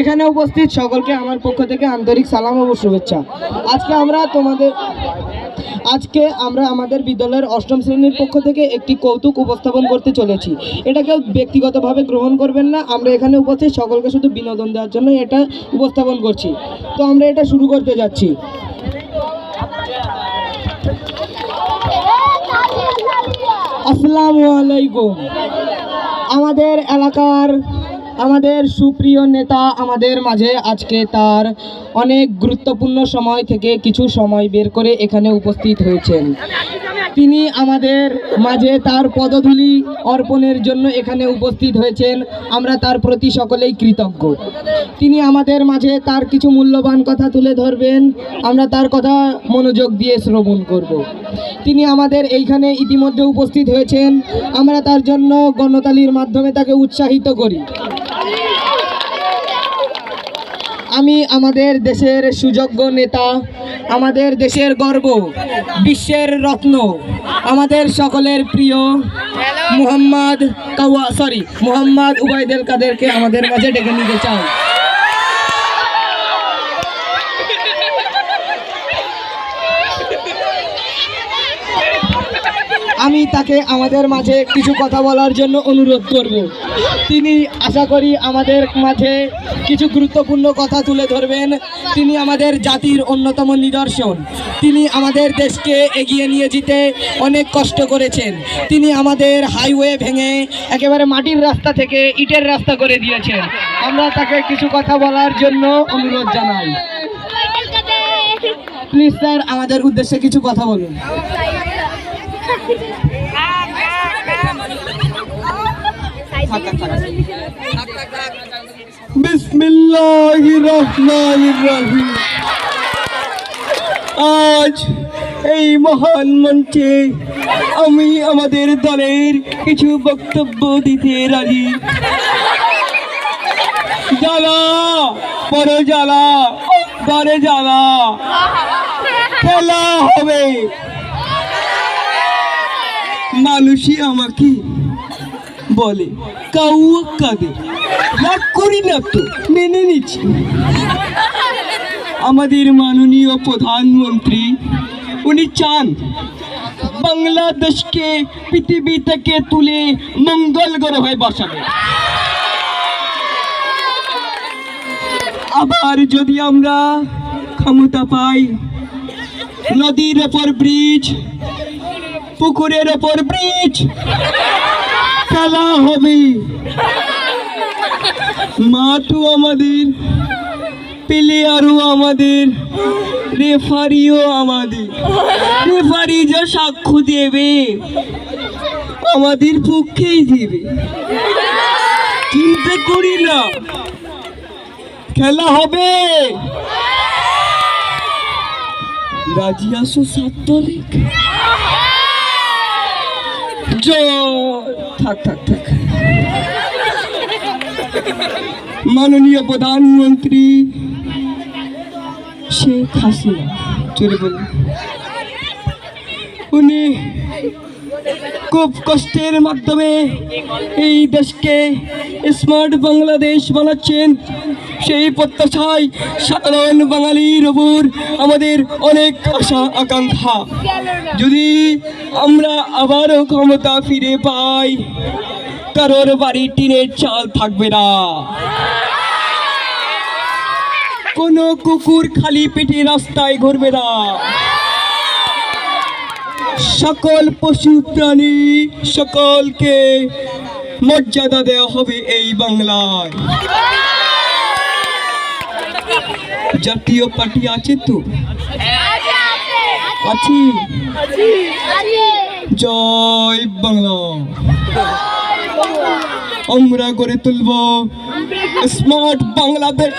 এখানে উপস্থিত সকলকে আমার পক্ষ থেকে আন্তরিক সালাম ও শুভেচ্ছা। আজকে আমরা তোমাদের আজকে আমরা আমাদের বিদ্যালয়ের অষ্টম শ্রেণির পক্ষ থেকে একটি কৌতুক উপস্থাপন করতে চলেছি। এটা কেউ ব্যক্তিগতভাবে গ্রহণ করবেন না। আমরা এখানে উপস্থিত সকলকে শুধু বিনোদন দেওয়ার জন্য এটা উপস্থাপন করছি। তো আমরা এটা শুরু করতে যাচ্ছি। আসসালামু আলাইকুম। আমাদের এলাকার আমাদের সুপ্রিয় নেতা আমাদের মাঝে আজকে তার অনেক গুরুত্বপূর্ণ সময় থেকে কিছু সময় বের করে এখানে উপস্থিত হয়েছেন। তিনি আমাদের মাঝে তার পদধূলি অর্পণের জন্য এখানে উপস্থিত হয়েছেন। আমরা তার প্রতি সকলেই কৃতজ্ঞ। তিনি আমাদের মাঝে তার কিছু মূল্যবান কথা তুলে ধরবেন। আমরা তার কথা মনোযোগ দিয়ে শ্রবণ করব। তিনি আমাদের এইখানে ইতিমধ্যে উপস্থিত হয়েছেন। আমরা তার জন্য গণতালির মাধ্যমে তাকে উৎসাহিত করি। আমি আমাদের দেশের সুযোগ্য নেতা, আমাদের দেশের গর্ব, বিশ্বের রত্ন, আমাদের সকলের প্রিয় মুহাম্মদ কাওয়া সরি মুহাম্মদ উবায়দেল কাদেরকে আমাদের মাঝে ডেকে নিতে চাই। আমি তাকে আমাদের মাঝে কিছু কথা বলার জন্য অনুরোধ করব। তিনি আশা করি আমাদের মাঝে কিছু গুরুত্বপূর্ণ কথা তুলে ধরবেন। তিনি আমাদের জাতির অন্যতম নিদর্শন। তিনি আমাদের দেশকে এগিয়ে নিয়ে যেতে অনেক কষ্ট করেছেন। তিনি আমাদের হাইওয়ে ভেঙে একেবারে মাটির রাস্তা থেকে ইটের রাস্তা করে দিয়েছেন। আমরা তাকে কিছু কথা বলার জন্য অনুরোধ জানাই। প্লিজ স্যার আমাদের উদ্দেশ্যে কিছু কথা বলুন। বিসমিল্লাহির রহমানির রহিম আজ এই মহান মঞ্চে আমি আমাদের দলের কিছু বক্তব্য দিতে রাজি। জ্বালা, বড় জ্বালা বড় জ্বালা। খেলা হবে। মানুষই আমাকে বলে কাউয়া রাগ করি না তো, মেনে নিচ্ছি। আমাদের মাননীয় প্রধানমন্ত্রী, উনি চান বাংলাদেশকে, পৃথিবী থেকে তুলে মঙ্গল গ্রহে বসাবে। আবার যদি আমরা ক্ষমতা পাই, নদীর ওপর ব্রিজ পুকুরের ওপর ব্রিজ খেলা হবে। মাঠও আমাদের প্লেয়ারও আমাদের রেফারিও আমাদের। রেফারি যা সাক্ষ্য দেবে, আমাদের পক্ষেই দেবে। চিন্তা করি না। খেলা হবে। রাজি আসো সাত তারিখ থাক থাক থাক। মাননীয় প্রধানমন্ত্রী শেখ হাসিনা উনি খুব কষ্টের মাধ্যমে এই দেশকে স্মার্ট বাংলাদেশ বানাচ্ছেন। সেই প্রত্যাশায় সাধারণ বাঙালির ওপর আমাদের অনেক আশা, আকাঙ্ক্ষা। যদি আমরা আবারও ক্ষমতা ফিরে পাই, কারোর বাড়ি টিনের চাল থাকবে না। কোনো কুকুর খালি পেটে রাস্তায় ঘুরবে না। সকল পশু প্রাণী সকলকে মর্যাদা দেওয়া হবে এই বাংলায়। জাতীয় পার্টি আছে তো আছি জয় বাংলা আমরা গড়ে তুলব স্মার্ট বাংলাদেশ